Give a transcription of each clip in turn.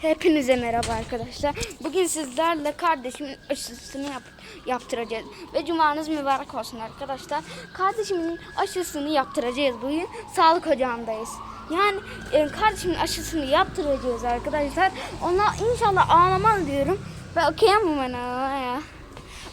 Hepinize merhaba arkadaşlar. Bugün sizlerle kardeşimin aşısını yap, yaptıracağız. Ve cumanız mübarek olsun arkadaşlar. Kardeşimin aşısını yaptıracağız bugün. Sağlık ocağındayız. Yani e, kardeşimin aşısını yaptıracağız arkadaşlar. Ona inşallah ağlamaz diyorum. Ben okuyamam ben ağlamaya.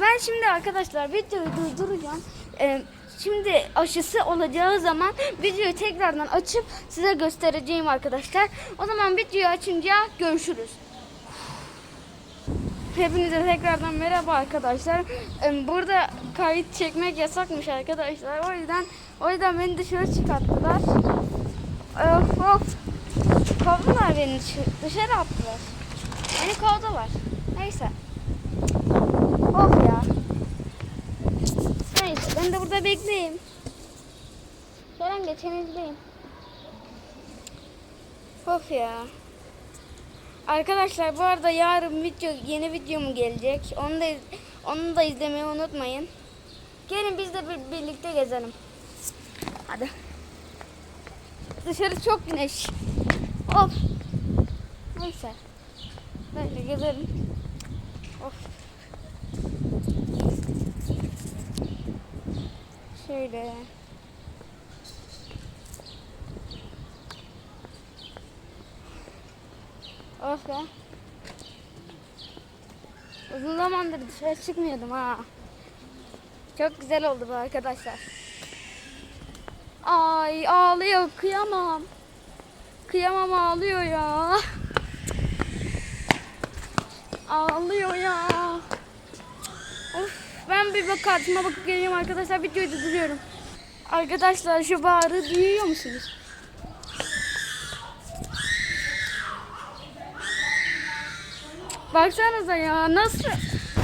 Ben şimdi arkadaşlar videoyu durduracağım. E, Şimdi aşısı olacağı zaman videoyu tekrardan açıp size göstereceğim arkadaşlar. O zaman videoyu açınca görüşürüz. Hepinize tekrardan merhaba arkadaşlar. Burada kayıt çekmek yasakmış arkadaşlar. O yüzden o yüzden beni dışarı çıkarttılar. Of of. Kovdular beni dışarı attılar. Beni kovdular. Neyse. Of ya. Neyse burada bekleyeyim. Kerem geçen izleyeyim. Of ya. Arkadaşlar bu arada yarın video yeni videom gelecek. Onu da onu da izlemeyi unutmayın. Gelin biz de bir, birlikte gezelim. Hadi. Dışarı çok güneş. Of. Neyse. Böyle gezelim. Of. Şöyle. Of ya. Uzun zamandır dışarı çıkmıyordum ha. Çok güzel oldu bu arkadaşlar. Ay ağlıyor kıyamam. Kıyamam ağlıyor ya. Ağlıyor ya. Of ben bir bak kartıma bakıp geleyim arkadaşlar videoyu durduruyorum. Arkadaşlar şu bağrı duyuyor musunuz? Baksanıza ya nasıl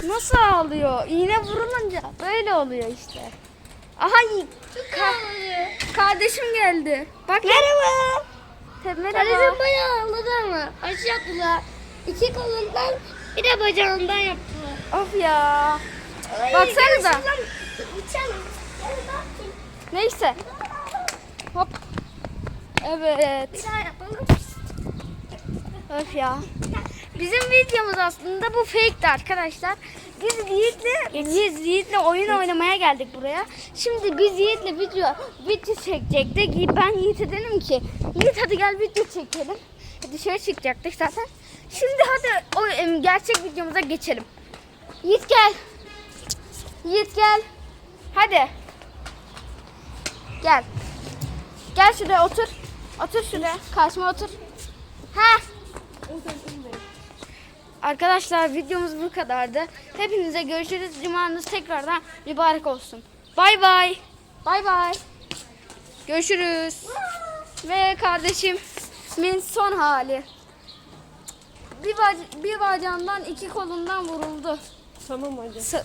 nasıl ağlıyor? İğne vurulunca böyle oluyor işte. Aha ka- kardeşim geldi. Bak merhaba. Merhaba. Kardeşim bayağı ağladı ama. Aşı yaptılar. İki kolundan bir de bacağından yaptılar. Of ya. Baksanıza. Neyse. Hop. Evet. Öf ya. Bizim videomuz aslında bu fake'ti arkadaşlar. Biz Yiğit'le biz Yiğit'le oyun oynamaya geldik buraya. Şimdi biz Yiğit'le video video çekecektik. Ben Yiğit'e dedim ki Yiğit hadi gel video çekelim. Dışarı çıkacaktık zaten. Şimdi hadi o gerçek videomuza geçelim. Yiğit gel. Yiğit gel. Hadi. Gel. Gel şuraya otur. Otur şuraya. Karşıma otur. Ha. Arkadaşlar videomuz bu kadardı. Hepinize görüşürüz. Cumanız tekrardan mübarek olsun. Bay bay. Bay bay. Görüşürüz. Ve kardeşimin son hali. Bir, bac- bir bacağından iki kolundan vuruldu. Tamam hadi. Sa-